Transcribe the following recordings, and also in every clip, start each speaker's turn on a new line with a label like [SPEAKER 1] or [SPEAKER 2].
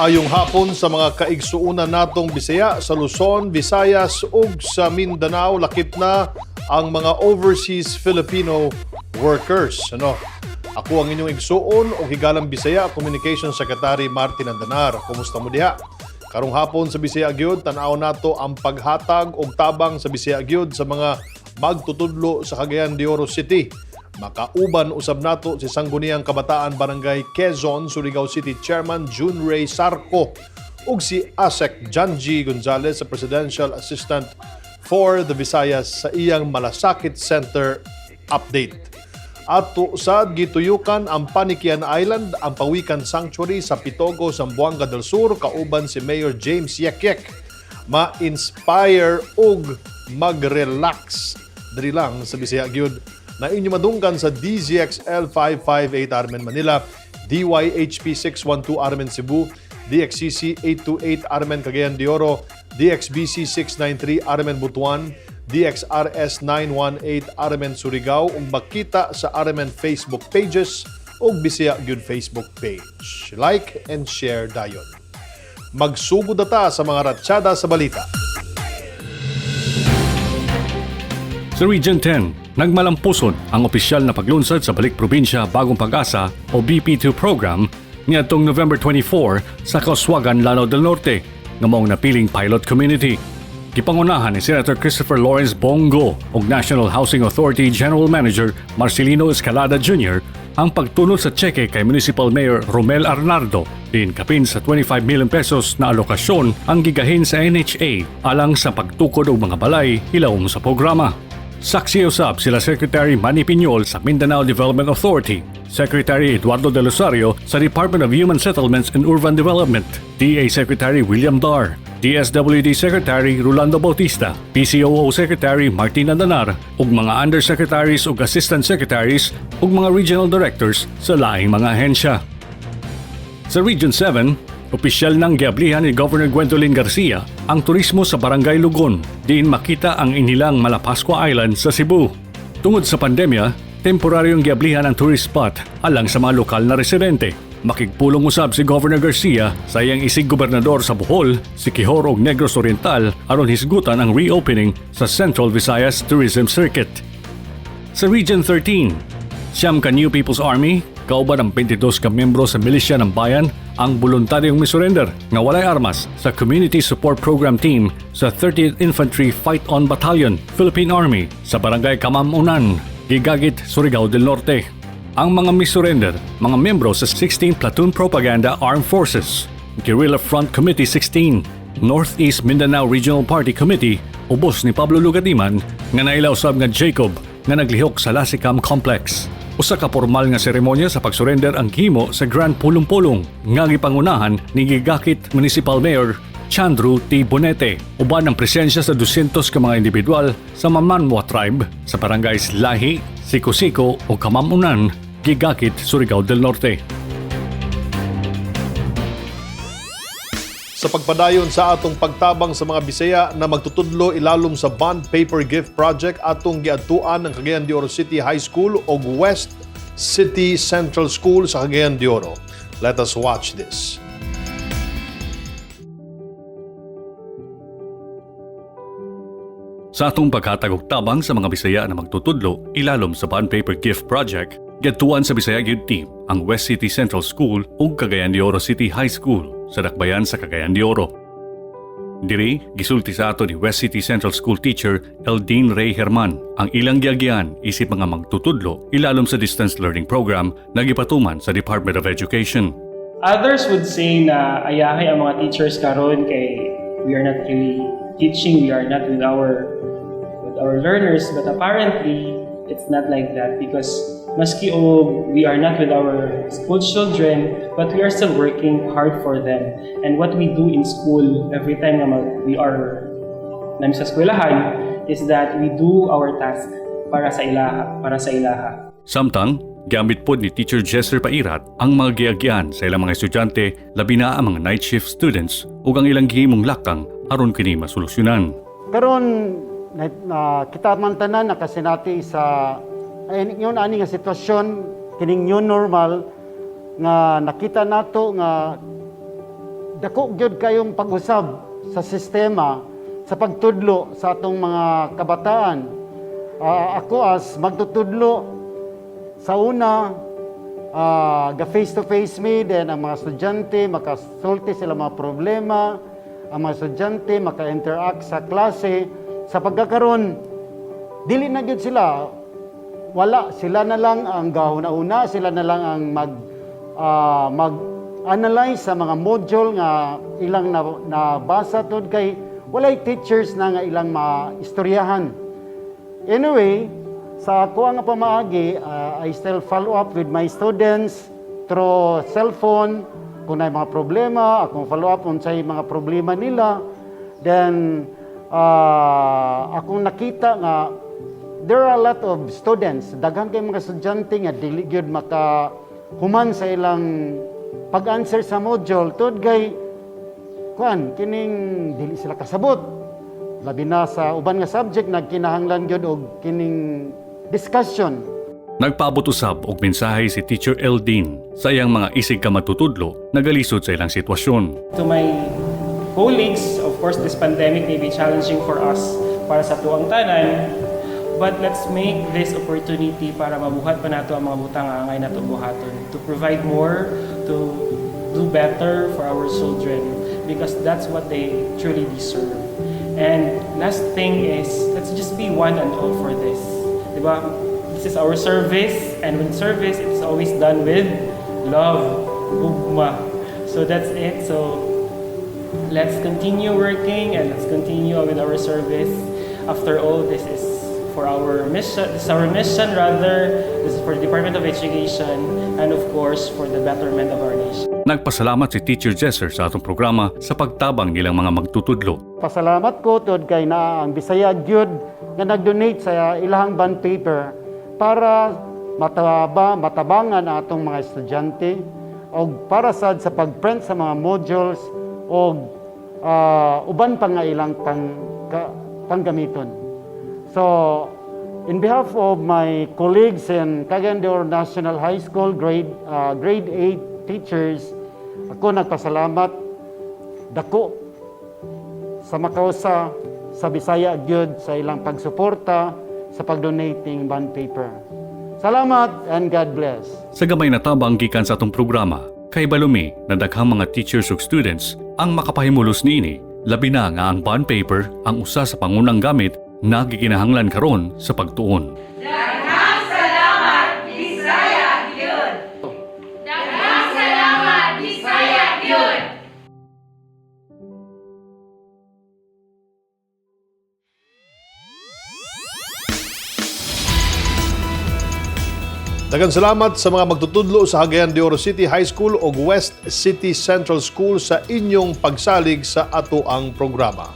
[SPEAKER 1] Maayong hapon sa mga kaigsuunan natong Bisaya sa Luzon, Visayas ug sa Mindanao lakip na ang mga overseas Filipino workers. Ano? Ako ang inyong igsuon o higalang Bisaya Communications Secretary Martin Andanar. Kumusta mo diha? Karong hapon sa Bisaya Gyud, tanaw nato ang paghatag og tabang sa Bisaya Gyud sa mga magtutudlo sa Cagayan de Oro City. Makauban usab nato si Sangguniang Kabataan Barangay Quezon, Surigao City Chairman June Ray Sarco ug si ASEC Janji Gonzalez, sa Presidential Assistant for the Visayas sa iyang Malasakit Center update. At sad gituyukan ang Panikian Island, ang Pawikan Sanctuary sa Pitogo, Zamboanga del Sur, kauban si Mayor James Yekyek. Ma-inspire ug mag-relax diri lang sa Bisaya Gyud na inyo madunggan sa DZXL 558 Armen Manila, DYHP 612 Armen Cebu, DXCC 828 Armen Cagayan de Oro, DXBC 693 Armen Butuan, DXRS 918 Armen Surigao ug makita sa Armen Facebook pages ug Bisaya Gyud Facebook page. Like and share dayon. Magsugod na ta sa mga ratsyada sa balita.
[SPEAKER 2] Sa Region 10, nagmalampuson ang opisyal na paglunsad sa Balik Probinsya Bagong Pag-asa o BP2 program niadtong November 24 sa Kauswagan, Lanao del Norte nga maong napiling pilot community. Gipangunahan ni Senator Christopher Lawrence Bongo ug National Housing Authority General Manager Marcelino Escalada Jr. ang pagtunod sa tseke kay Municipal Mayor Romel Arnardo din kapin sa 25 million pesos na alokasyon ang gigahin sa NHA alang sa pagtukod og mga balay hilawom sa programa. Saksi usab sila Secretary Manny Piñol sa Mindanao Development Authority, Secretary Eduardo De Rosario sa Department of Human Settlements and Urban Development, DA Secretary William Dar, DSWD Secretary Rolando Bautista, PCOO Secretary Martin Andanar, ug mga undersecretaries ug assistant secretaries ug mga regional directors sa laing mga ahensya. Sa Region 7, opisyal ng giablihan ni Governor Gwendolyn Garcia ang turismo sa Barangay Lugon diin makita ang inilang Malapascua Island sa Cebu. Tungod sa pandemya, temporaryong giablihan ang tourist spot alang sa mga lokal na residente. Makigpulong usab si Governor Garcia sa iyang isig gobernador sa Bohol, si Quijor ug Negros Oriental aron hisgutan ang reopening sa Central Visayas Tourism Circuit. Sa Region 13, siyam ka New People's Army, kauban ang 22 ka membro sa milisya ng bayan ang voluntaryong misurrender nga walay armas sa Community Support Program Team sa 30th Infantry Fight-On Battalion, Philippine Army sa Barangay Kamamunan, Gigagit, Surigao del Norte. Ang mga misurrender, mga membro sa 16th Platoon Propaganda Armed Forces, Guerrilla Front Committee 16, Northeast Mindanao Regional Party Committee, ubos ni Pablo Lugatiman nga nailausab nga Jacob nga naglihok sa Lasicam Complex. Usa ka formal nga seremonya sa pagsurrender ang himo sa Grand Pulong-Pulong nga gipangunahan ni Gigakit Municipal Mayor Chandru T. Bonete uban ang presensya sa 200 ka mga individual sa Mamanwa Tribe sa barangays Lahi, Sikosiko o Kamamunan, Gigakit, Surigao del Norte.
[SPEAKER 1] Sa pagpadayon sa atong pagtabang sa mga Bisaya na magtutudlo ilalom sa Bond Paper Gift Project atong giadtuan ng Cagayan de Oro City High School o West City Central School sa Cagayan de Oro. Let us watch this.
[SPEAKER 2] Sa atong paghatagog tabang sa mga Bisaya na magtutudlo ilalom sa Bond Paper Gift Project, Gatuan sa Bisaya Youth Team ang West City Central School ug Cagayan de Oro City High School sa Dakbayan sa Cagayan de Oro. Diri, gisulti sa ato ni West City Central School teacher Eldine Ray Herman ang ilang giagyan isip mga magtutudlo ilalom sa distance learning program na gipatuman sa Department of Education.
[SPEAKER 3] Others would say na ayahay ang mga teachers karon kay we are not really teaching, we are not with our with our learners, but apparently it's not like that because maski o we are not with our school children, but we are still working hard for them. And what we do in school every time na we are namin sa eskwelahan is that we do our task para sa ilaha, para sa ilaha.
[SPEAKER 2] Samtang, gamit po ni Teacher Jester Pairat ang mga giagyan sa ilang mga estudyante labi na ang mga night shift students ug ang ilang gihimong lakang aron kini masolusyonan.
[SPEAKER 4] karon na, na kita man tanan nakasinati sa ay yun ani nga sitwasyon kining new normal nga nakita nato nga dako gyud kayong pag-usab sa sistema sa pagtudlo sa atong mga kabataan. Ah, ako as magtutudlo sa una ah, ga face to face me then ang mga estudyante makasulti sila mga problema, ang mga estudyante maka-interact sa klase sa pagkakaroon dili na gyud sila wala. Sila na lang ang gahuna-una sila na lang ang mag ah, mag analyze sa mga module nga ilang na, nabasa tod kay walay teachers na nga ilang maistoryahan. Anyway sa ako nga pamaagi ah, I still follow up with my students through cellphone. Kung na mga problema akong follow up kung sa mga problema nila. Then ah, akong nakita nga there are a lot of students, daghan kay mga estudyante nga dili gyud maka human sa ilang pag-answer sa module tod kay kuan kining dili sila kasabot. Labi na sa uban nga subject nagkinahanglan gyud og kining discussion.
[SPEAKER 5] Nagpaabot usab og mensahe si Teacher Eldin sa iyang mga isig ka matutudlo nagalisod sa ilang sitwasyon.
[SPEAKER 3] To my colleagues, of course, this pandemic may be challenging for us para sa tuwang tanan. But let's make this opportunity para mabuhat pa nato ang mga butang nga angay nato buhaton. To provide more, to do better for our children. Because that's what they truly deserve. And last thing is, let's just be one and all for this. Diba? This is our service, and with service, it's always done with love, ugma. So that's it. So let's continue working and let's continue with our service. After all, this is for our mission. This is our mission, rather. This is for the Department of Education and, of course, for the betterment of our nation.
[SPEAKER 5] Nagpasalamat si Teacher Jesser sa atong programa sa pagtabang nilang mga magtutudlo.
[SPEAKER 4] Pasalamat ko tod kay na ang Bisaya gyud nga nag-donate sa ilahang bond paper para mataba matabangan ang atong mga estudyante og para sad sa pagprint sa mga modules og ah, uban pa nga ilang pang, ka, panggamiton. So, in behalf of my colleagues in Cagayan de Oro National High School grade ah, grade 8 teachers, ako nagpasalamat dako sa makausa sa Bisaya gyud sa ilang pagsuporta sa pagdonating bond paper. Salamat and God bless.
[SPEAKER 5] Sa gamay na tabang gikan sa atong programa, kay Balumi na daghang mga teachers ug students ang makapahimulos niini, labi na nga ang bond paper ang usa sa pangunang gamit na gikinahanglan karon sa pagtuon.
[SPEAKER 1] Dagan salamat sa mga magtutudlo sa Cagayan de Oro City High School o West City Central School sa inyong pagsalig sa ato ang programa.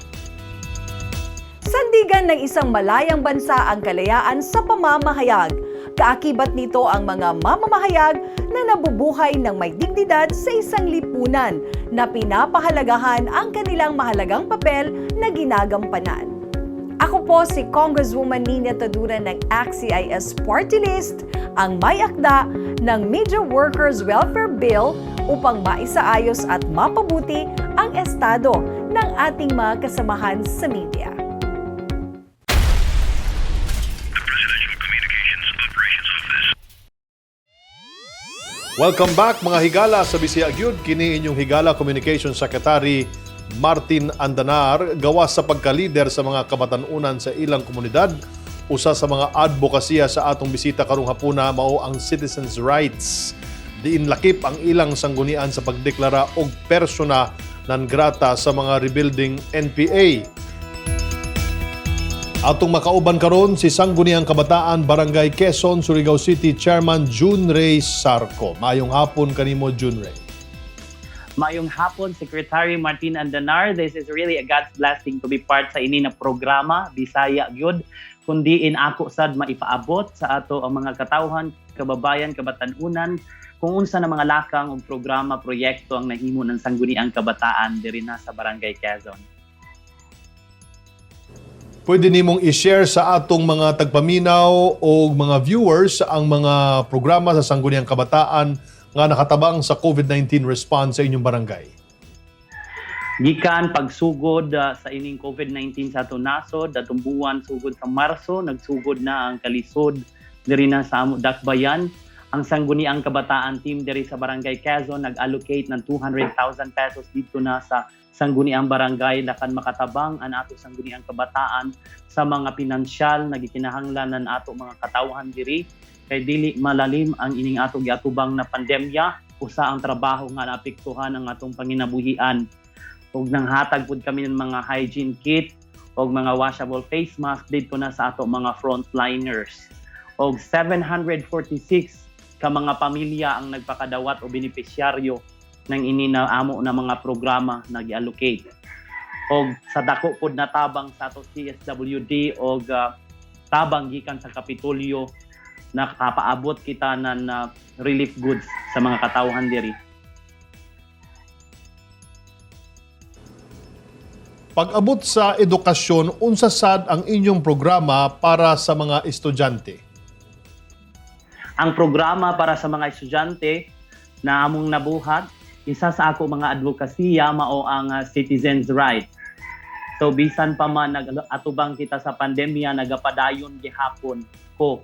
[SPEAKER 6] Sandigan ng isang malayang bansa ang kalayaan sa pamamahayag. Kaakibat nito ang mga mamamahayag na nabubuhay ng may dignidad sa isang lipunan na pinapahalagahan ang kanilang mahalagang papel na ginagampanan. Ako po si Congresswoman Nina Tadura ng ACT-CIS Party List, ang may akda ng Media Workers Welfare Bill upang maisaayos at mapabuti ang estado ng ating mga kasamahan sa media.
[SPEAKER 1] Welcome back mga higala. Sa Bisaya Gyud kini inyong Higala Communications Secretary Martin Andanar. Gawas sa pagka-leader sa mga kabatanunan sa ilang komunidad usa sa mga advokasya sa atong bisita karong hapuna mao ang citizens rights. Diin lakip ang ilang sanggunian sa pagdeklara og persona non grata sa mga rebuilding NPA Atong makauban karon si Sangguniang Kabataan Barangay Quezon, Surigao City Chairman June Ray Sarco. Mayong hapon kanimo June Ray.
[SPEAKER 7] Mayong hapon, Secretary Martin Andanar. This is really a God's blessing to be part sa ini na programa, Bisaya Gyud. Kundi in ako sad maipaabot sa ato ang mga katawhan, kababayan, kabatanunan, kung unsa na mga lakang o programa, proyekto ang nahimo ng sangguniang kabataan diri na sa Barangay Quezon.
[SPEAKER 1] Pwede nimong i-share sa atong mga tagpaminaw o mga viewers ang mga programa sa Sangguniang Kabataan nga nakatabang sa COVID-19 response sa inyong barangay.
[SPEAKER 7] Gikan pagsugod ah, sa ining COVID-19 sa ato nasod, atong buwan sugod sa Marso, nagsugod na ang kalisod diri na sa Dakbayan. Ang sangguniang kabataan team diri sa Barangay Quezon nag-allocate ng 200,000 pesos dito na sa sangguniang barangay lakan makatabang ang ato sangguniang kabataan sa mga pinansyal na gikinahanglanan ato mga katawhan diri. Kay dili malalim ang ining ato giatubang na pandemya usa ang trabaho nga naapektuhan ang atong panginabuhian. Ug nang hatag pud kami ng mga hygiene kit og mga washable face mask dito na sa ato mga frontliners. Og 746 ka mga pamilya ang nagpakadawat o benepisyaryo ng ini na mga programa na gi-allocate og sa dako pud na tabang sa ato CSWD og ah, tabang gikan sa Kapitolyo nakapaabot kita ng ah, relief goods sa mga katawhan diri
[SPEAKER 1] Pag-abot sa edukasyon, unsa sad ang inyong programa para sa mga estudyante?
[SPEAKER 7] ang programa para sa mga estudyante na among nabuhat, isa sa ako mga advokasya mao ang ah, citizens right. So bisan pa man nag-atubang kita sa pandemya, nagapadayon gihapon ko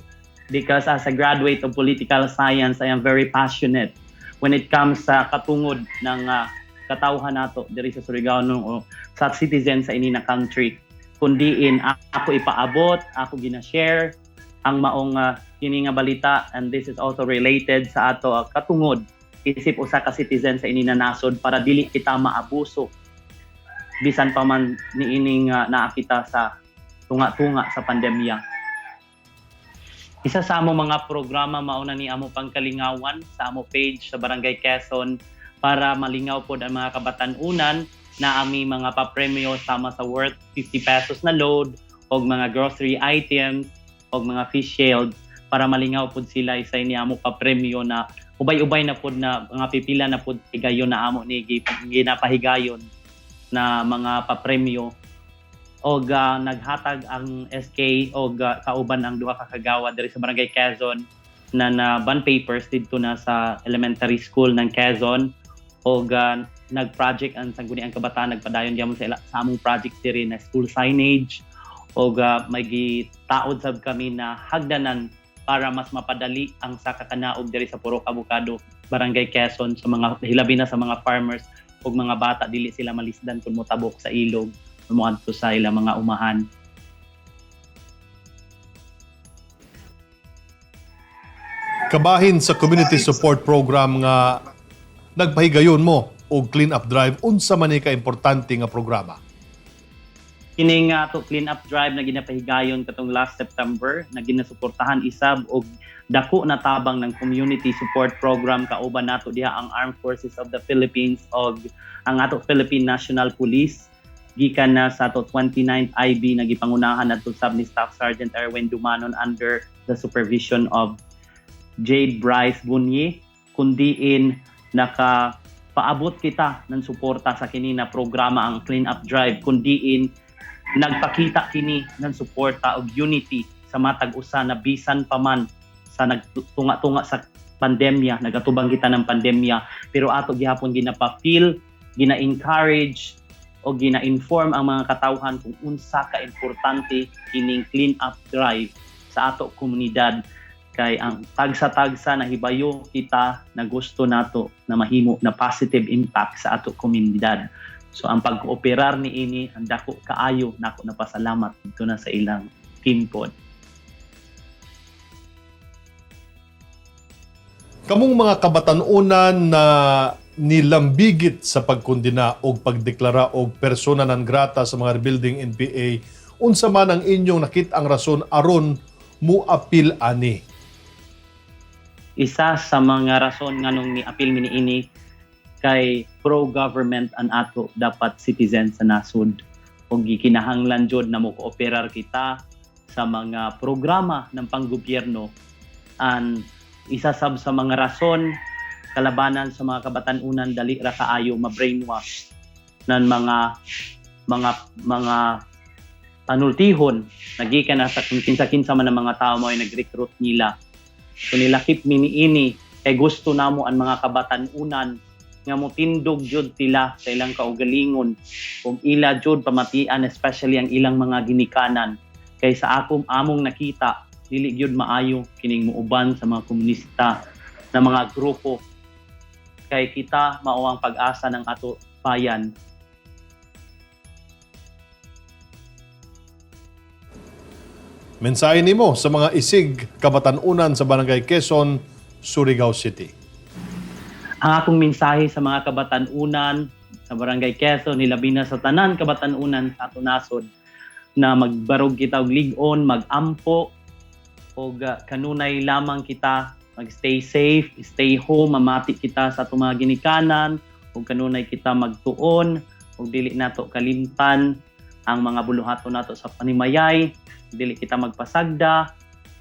[SPEAKER 7] because as a graduate of political science, I am very passionate when it comes sa katungod ng ah, katawhan nato diri sa Surigao o sa citizens sa ini na country. Kundiin ako ipaabot, ako gina-share ang maong ah, kini nga balita and this is also related sa ato ah, katungod isip usa ka citizen sa ini na nasod para dili kita maabuso bisan pa man niining uh, naakita sa tunga-tunga sa pandemya. Isa sa amo mga programa mauna ni amo pangkalingawan sa amo page sa Barangay Quezon para malingaw pod ang mga kabatan-unan na ami mga papremyo sama sa worth 50 pesos na load og mga grocery items og mga fish shield para malingaw pod sila isa ni amo papremyo na ubay-ubay na pod na mga pipila na pod higayon na amo ni gi- ginapahigayon na mga papremyo. Og ah, naghatag ang SK og ah, kauban ang duha ka kagawa diri sa Barangay Quezon na na bond papers dito na sa elementary school ng Quezon. Og ah, nag-project ang sangguniang kabataan nagpadayon gyamon sa, ila- sa among project diri na school signage. Og ah, may gitaod sab kami na hagdanan para mas mapadali ang sakakanaog diri sa Purok Abukado, Barangay Quezon sa mga hilabi na sa mga farmers ug mga bata dili sila malisdan kung motabok sa ilog muadto sa ila mga umahan.
[SPEAKER 1] Kabahin sa community support program nga nagpahigayon mo og clean up drive unsa man ka importante nga programa?
[SPEAKER 7] Kini nga to clean up drive na ginapahigayon katong last September na ginasuportahan isab og dako na tabang ng community support program. Kauban nato diha ang Armed Forces of the Philippines og ang ato Philippine National Police. Gikan na sa ato 29th IB na gipangunahan adto sab ni Staff Sergeant Erwin Dumanon under the supervision of Jade Bryce Bunye. Kundiin naka paabot kita ng suporta sa kini na programa ang Clean Up Drive. Kundiin nagpakita kini ng suporta og unity sa matag usa na bisan pa man sa nagtunga-tunga sa pandemya. Nagatubang kita ng pandemya. Pero ato gihapon ginapa-feel gina-encourage o gina-inform ang mga katawhan kung unsa ka importante kining clean up drive sa ato komunidad. Kay ang tagsa-tagsa na hibayo kita na gusto nato na mahimo na positive impact sa ato komunidad. So ang pag-kooperar ni ini ang dako kaayo nako napasalamat dito na sa ilang team pod.
[SPEAKER 1] Kamong mga kabatanunan na nilambigit sa pagkondina o pagdeklara og persona non grata sa mga rebuilding NPA, unsa man ang inyong nakit ang rason aron mu apil ani?
[SPEAKER 7] Isa sa mga rason nganong ni apil mi ini kay pro-government an ato dapat citizen sa nasod ug gikinahanglan jud na mo kooperar kita sa mga programa ng panggobyerno and isa sab sa mga rason kalabanan sa mga kabatanunan dali ra kaayo ma-brainwash ng mga mga mga panultihon nagikan na sa kinsa-kinsa man ng mga tao mo ay nag-recruit nila. So nilakip mi ini kay gusto namo ang mga kabatanunan nga motindog jud sila sa ilang kaugalingon ug ila jud pamatian especially ang ilang mga ginikanan. Kay sa akong among nakita dili gyud maayo kining muuban sa mga komunista na mga grupo. Kay kita mao ang pag-asa ng ato bayan.
[SPEAKER 1] Mensahe nimo sa mga isig kabatanunan sa Barangay Quezon, Surigao City.
[SPEAKER 7] Ang akong mensahe sa mga kabatanunan sa Barangay Quezon, nilabi na sa tanan kabatanunan sa ato nasod na magbarog kita og ligon, magampo og uh, kanunay lamang kita magstay safe, stay home, mamati kita sa ato mga ginikanan ug kanunay kita magtuon ug dili nato kalimtan ang mga buluhaton nato sa panimayay, dili kita magpasagda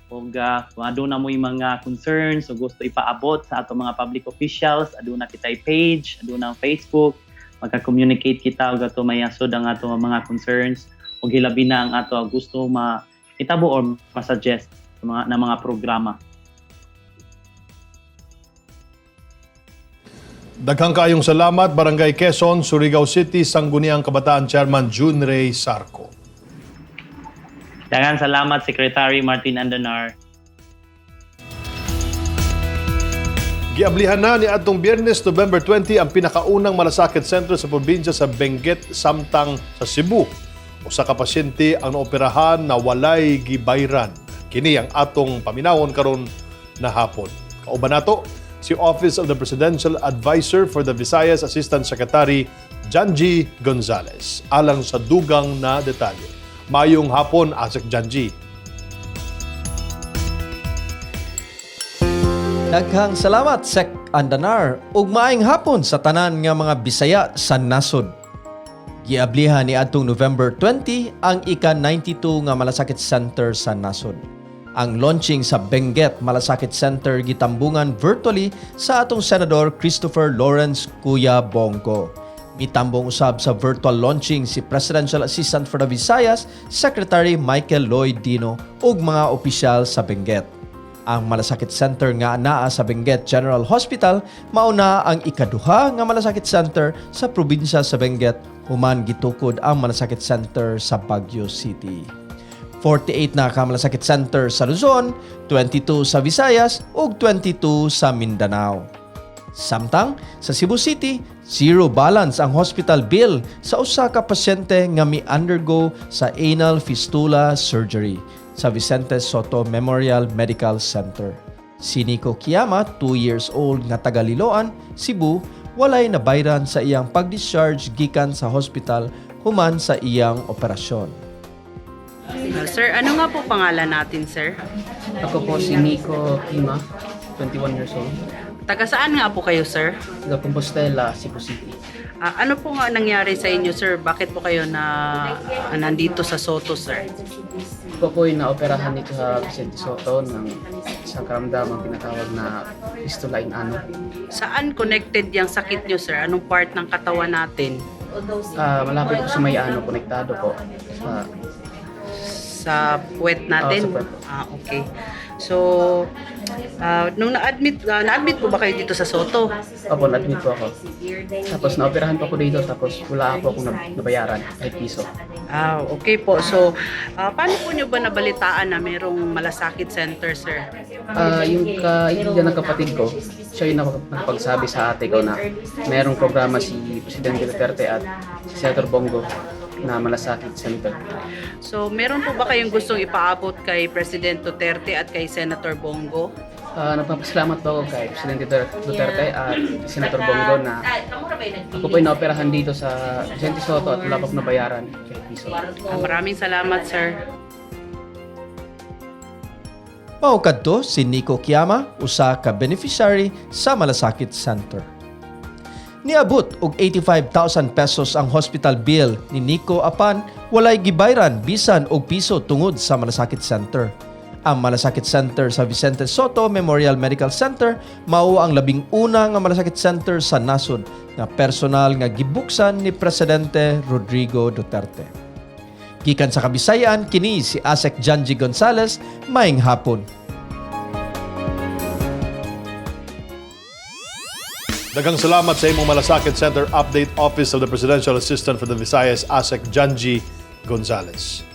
[SPEAKER 7] og uh, kung aduna mo yung mga concerns o gusto ipaabot sa ato mga public officials, aduna kita page, aduna ang Facebook, magka-communicate kita og ato mayasod ang ato mga concerns o hilabi na ang ato gusto ma itabo or ma-suggest sa mga na mga programa.
[SPEAKER 1] Daghang kaayong salamat Barangay Quezon, Surigao City, Sangguniang Kabataan Chairman June Ray Sarco.
[SPEAKER 7] Daghang salamat Secretary Martin Andanar.
[SPEAKER 1] Giablihan na ni atong Biyernes, November 20 ang pinakaunang malasakit center sa probinsya sa Benguet, Samtang sa Cebu. Usa ka pasyente ang naoperahan na walay gibayran. Kini ang atong paminawon karon na hapon. Kauban nato si Office of the Presidential Advisor for the Visayas Assistant Secretary Janji Gonzales alang sa dugang na detalye. Mayong hapon, Asik Janji.
[SPEAKER 8] Daghang salamat Sek Andanar ug maayong hapon sa tanan nga mga Bisaya sa nasod. Giablihan ni adtong November 20 ang ika-92 nga Malasakit Center sa nasod. Ang launching sa Benguet Malasakit Center gitambungan virtually sa atong Senador Christopher Lawrence Kuya Bongo. Mitambong usab sa virtual launching si Presidential Assistant for the Visayas, Secretary Michael Lloyd Dino ug mga opisyal sa Benguet. Ang Malasakit Center nga naa sa Benguet General Hospital mauna ang ikaduha nga Malasakit Center sa probinsya sa Benguet human gitukod ang Malasakit Center sa Baguio City. 48 na ka Malasakit Center sa Luzon, 22 sa Visayas ug 22 sa Mindanao. Samtang sa Cebu City, zero balance ang hospital bill sa usa ka pasyente nga mi-undergo sa anal fistula surgery sa Vicente Soto Memorial Medical Center. Si Nico Kiyama, 2 years old nga taga Liloan, Cebu, walay nabayran sa iyang pag-discharge gikan sa hospital human sa iyang operasyon.
[SPEAKER 9] Uh, sir, ano nga po pangalan natin, sir?
[SPEAKER 10] Ako po si Nico Kima, 21 years old.
[SPEAKER 9] Taga saan nga po kayo, sir?
[SPEAKER 10] Taga Compostela, Cebu City.
[SPEAKER 9] Ah, ano po nga nangyari sa inyo, sir? Bakit po kayo na ah, nandito sa Soto, sir?
[SPEAKER 10] Ako po ay naoperahan dito sa Vicente Soto ng isang karamdamang tinatawag na fistula in ano.
[SPEAKER 9] Saan connected yung sakit nyo, sir? Anong part ng katawan natin?
[SPEAKER 10] Ah, malapit po sa may ano, konektado po. Sa,
[SPEAKER 9] Sa puwet natin?
[SPEAKER 10] Ah, sa puwet.
[SPEAKER 9] Ah, okay. So, ah, nung na-admit, ah, na-admit po ba kayo dito sa Soto?
[SPEAKER 10] opo, na-admit po ako. Tapos naoperahan po ako dito, tapos wala po akong nab- nabayaran, kahit piso.
[SPEAKER 9] Ah, okay po. So, ah, paano po nyo ba nabalitaan na mayroong malasakit center, sir?
[SPEAKER 10] Ah, yung kaibigan ng kapatid ko, siya yung nakapagsabi sa ate ko na mayroong programa si Presidente Duterte at si Senator Bongo na malasakit center.
[SPEAKER 9] So, meron po ba kayong gustong ipaabot kay President Duterte at kay Senator Bongo?
[SPEAKER 10] Ah, nagpapasalamat po ako kay Presidente Duter- Duterte at Senator Bongo na ako po ay naoperahan dito sa Vicente Soto at wala pa akong nabayaran.
[SPEAKER 9] Ah, maraming salamat, sir.
[SPEAKER 8] Maukadto si Nico Kiyama, usa ka beneficiary sa Malasakit Center. Niabot og 85,000 pesos ang hospital bill ni Nico apan walay gibayran bisan og piso tungod sa Malasakit Center. Ang Malasakit Center sa Vicente Soto Memorial Medical Center mao ang labing una nga Malasakit Center sa nasod nga personal nga gibuksan ni Presidente Rodrigo Duterte. Gikan sa Kabisayan, kini si Asek Janji Gonzales, maing hapon.
[SPEAKER 1] Daghang salamat sa imong Malasakit Center Update Office of the Presidential Assistant for the Visayas, ASEC Janji Gonzalez.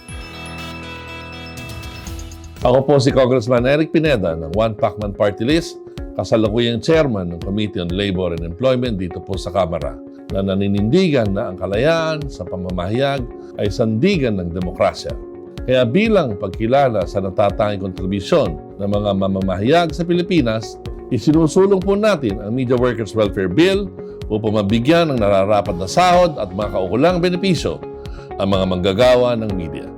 [SPEAKER 11] Ako po si Congressman Eric Pineda ng One Pacman Party List, kasalukuyang chairman ng Committee on Labor and Employment dito po sa Kamara, na naninindigan na ang kalayaan sa pamamahayag ay sandigan ng demokrasya. Kaya bilang pagkilala sa natatanging kontribusyon ng mga mamamahayag sa Pilipinas, isinusulong po natin ang Media Workers Welfare Bill upang mabigyan ng nararapat na sahod at mga kaukulang benepisyo ang mga manggagawa ng media.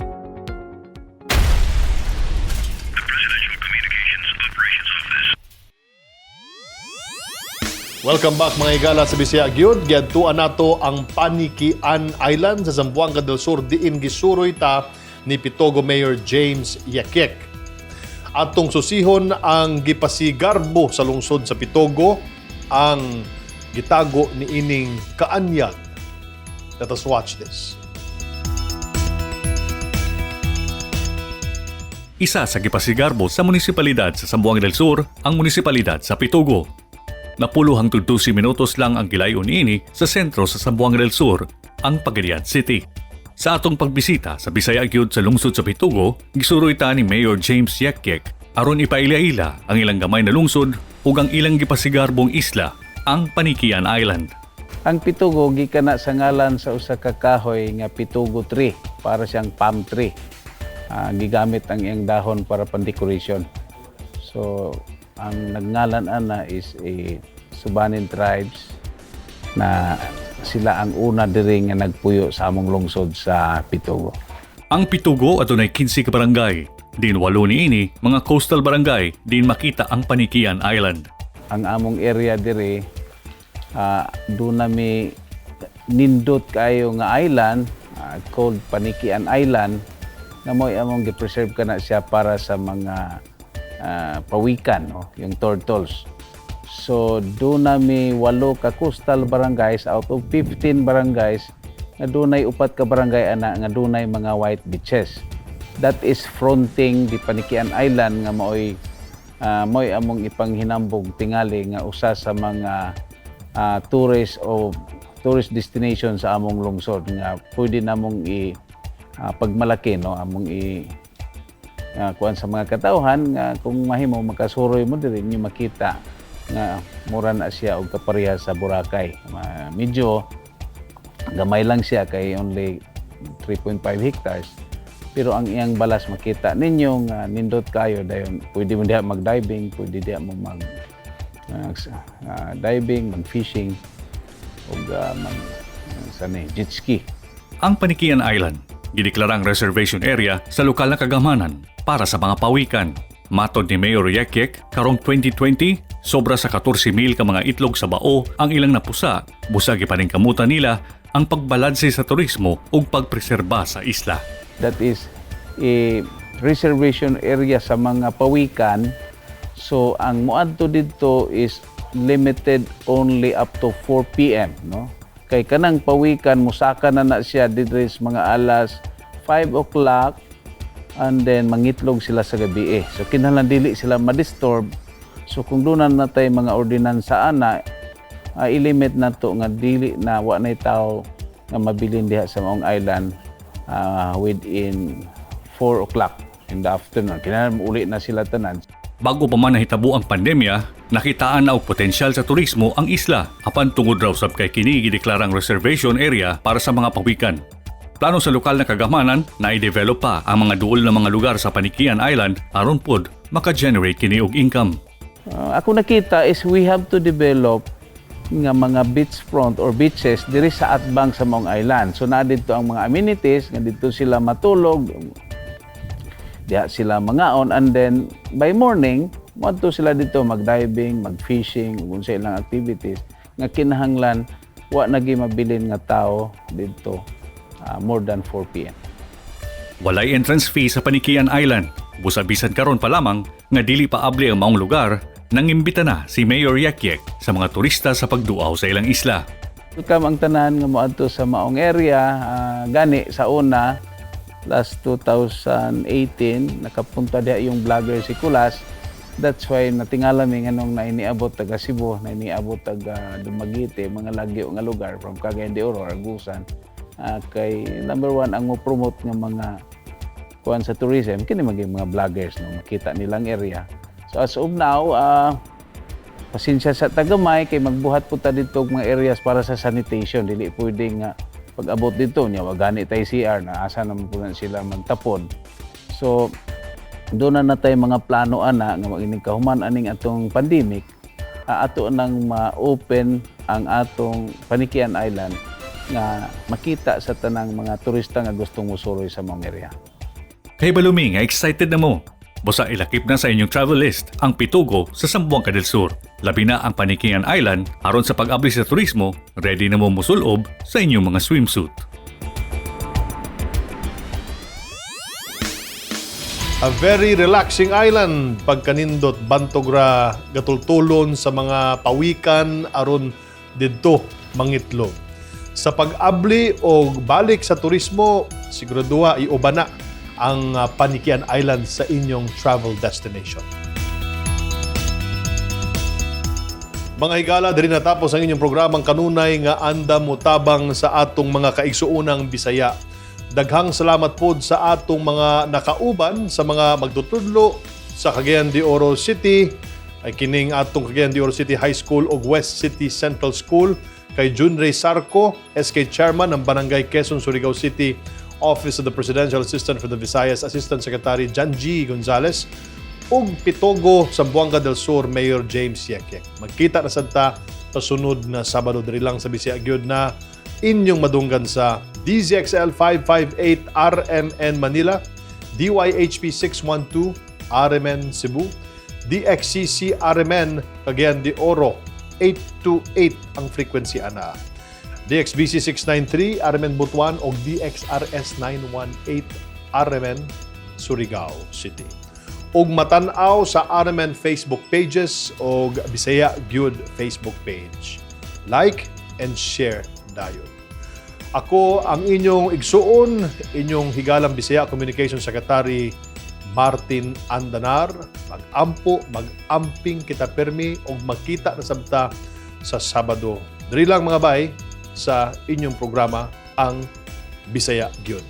[SPEAKER 1] Welcome back mga igala sa Bisaya Gyud. Giadtuan nato ang Panikian Island sa Zamboanga del Sur diin gisuroy ta ni Pitogo Mayor James Yakek. Atong susihon ang gipasigarbo sa lungsod sa Pitogo ang gitago ni ining kaanyag. Let us watch this.
[SPEAKER 5] Isa sa gipasigarbo sa munisipalidad sa Zamboanga del Sur ang munisipalidad sa Pitugo. Napulo hangtod 12 minutos lang ang gilayon ini sa sentro sa Zamboanga del Sur, ang Pagadian City. Sa atong pagbisita sa Bisaya Gyud sa lungsod sa Pitugo, gisuroy ta ni Mayor James Yakyek aron ipaila-ila ang ilang gamay na lungsod ug ang ilang gipasigarbong isla, ang Panikian Island.
[SPEAKER 12] Ang pitugo gikan na sa ngalan sa usa ka kahoy nga pitugo tree para siyang palm tree. Ah, gigamit ang iyang dahon para pan-decoration. So ang nagngalan ana is a Subanin tribes na sila ang una diri nga nagpuyo sa among lungsod sa Pitugo.
[SPEAKER 5] Ang Pitugo adunay 15 ka barangay. Din walo niini mga coastal barangay din makita ang Panikian Island.
[SPEAKER 12] ang among area dire uh, doon nami nindot kayo nga island ah, called Panikian Island na mo among gi-preserve kana siya para sa mga ah, pawikan no yung turtles so doon nami walo ka coastal barangays out of 15 barangays nga dunay upat ka barangay ana nga dunay mga white beaches. That is fronting di Panikian Island nga maoy uh, mo'y among ipanghinambog tingali nga usa sa mga ah, tourist o tourist destination sa among lungsod nga pwede namong i ah, pagmalaki no? Among i ah, kuan sa mga katawhan nga kung mahimo makasuroy mo diri inyo makita nga mura na siya og kapareha sa Boracay. Ma- medyo gamay lang siya kay only 3.5 hectares. Pero ang iyang balas makita ninyo nga nindot kayo dayon pwede mo diha mag-diving pwede diha mo mag ah, diving mag fishing ug uh, mag uh, jet ski.
[SPEAKER 5] Ang Panikian Island, gideklarang reservation area sa lokal na kagamanan para sa mga pawikan. Matod ni Mayor Yakyek, karong 2020, sobra sa 14,000 ka mga itlog sa bao ang ilang napusa, busagi pa rin kamutan nila ang pagbalanse sa turismo ug pagpreserba sa isla.
[SPEAKER 12] that is a reservation area sa mga pawikan so ang moadto dito is limited only up to 4 p.m. no kay kanang pawikan musaka na na siya dito mga alas 5 o'clock and then mangitlog sila sa gabi eh. So kinahanglan dili sila ma-disturb. So kung doon na natay mga ordinansa ana, uh, ilimit na to nga dili na wa na tao nga mabilin diha sa maong island ah, within 4 o'clock in the afternoon. Kinahanglan uli na sila tanan.
[SPEAKER 5] Bago pa man nahitabo ang pandemya, nakitaan na og potensyal sa turismo ang isla apan tungod raw sab kay kini gideklarang reservation area para sa mga pawikan. Plano sa lokal na kagamanan na i-develop pa ang mga duol na mga lugar sa Panikian Island aron pod maka-generate kini og income.
[SPEAKER 12] Uh, ako nakita is we have to develop nga mga beachfront or beaches diri sa atbang sa Maong Island. So na dito ang mga amenities nga dito sila matulog, diha sila mangaon and then by morning moadto sila dito mag-diving, mag-fishing, ug unsa ilang activities nga kinahanglan wa nagi mabilin nga tao dito uh, more than 4 p.m.
[SPEAKER 5] Walay entrance fee sa Panikian Island. Busabisan karon pa lamang nga dili pa abli ang maong lugar nang imbita na si Mayor Yakyek sa mga turista sa pagduaw sa ilang isla.
[SPEAKER 12] Welcome ang tanan nga moadto sa maong area ah, gani sa una last 2018 nakapunta diha yung vlogger si Kulas That's why natingala mi nganong na iniabot taga Cebu, na iniabot taga Dumaguete, mga lagyo nga lugar from Cagayan de Oro, Agusan. Ah, kay number one ang mo promote nga mga kuan sa tourism kini maging mga vloggers no? Makita nilang area. So as of now, ah pasensya sa tagamay kay magbuhat po ta dito mga areas para sa sanitation. Dili pwede nga pag abot dito. Nya wa gani tay CR na asa naman po na sila magtapon. So doon na natay mga plano ana nga magining kahuman aning atong pandemic. Ah, ato nang ma-open ang atong Panikian Island nga makita sa tanang mga turista nga gustong musuroy sa mga area.
[SPEAKER 5] Kay Balumi nga excited na mo. Busa ilakip na sa inyong travel list ang Pitugo sa Sambuanga del Sur. Labi na ang Panikian Island aron sa pag-abli sa turismo, ready na mo musulob sa inyong mga swimsuit.
[SPEAKER 1] A very relaxing island pagkanindot bantog ra gatultulon sa mga pawikan aron didto mangitlog. Sa pag-abli o balik sa turismo, siguraduha iuban na ang ah, Panikian Island sa inyong travel destination. Mga higala, diri natapos ang inyong programang kanunay nga anda mo tabang sa atong mga kaigsuunang Bisaya. Daghang salamat pod sa atong mga nakauban sa mga magtutudlo sa Cagayan de Oro City, ay kining atong Cagayan de Oro City High School ug West City Central School kay Junrey Sarco, SK Chairman ng Barangay Quezon, Surigao City, Office of the Presidential Assistant for the Visayas, Assistant Secretary Jan G. Gonzales, ug Pitogo, Zamboanga del Sur, Mayor James Yekyek. Magkita na santa pasunod na Sabado diri lang sa Bisaya gyud na inyong madunggan sa DZXL 558 RMN Manila, DYHP 612 RMN Cebu, DXCC RMN Cagayan de Oro 828 ang frequency ana. DXBC 693 RMN Butuan o DXRS 918 RMN Surigao City. ug matanaw sa RMN Facebook pages o Bisaya Gyud Facebook page. Like and share dayon. Ako ang inyong igsuon, inyong higalang Bisaya Communication Secretary Martin Andanar. Mag-ampo, mag-amping kita permi o magkita na sabta sa Sabado. Diri lang mga bay sa inyong programa ang Bisaya Gyud.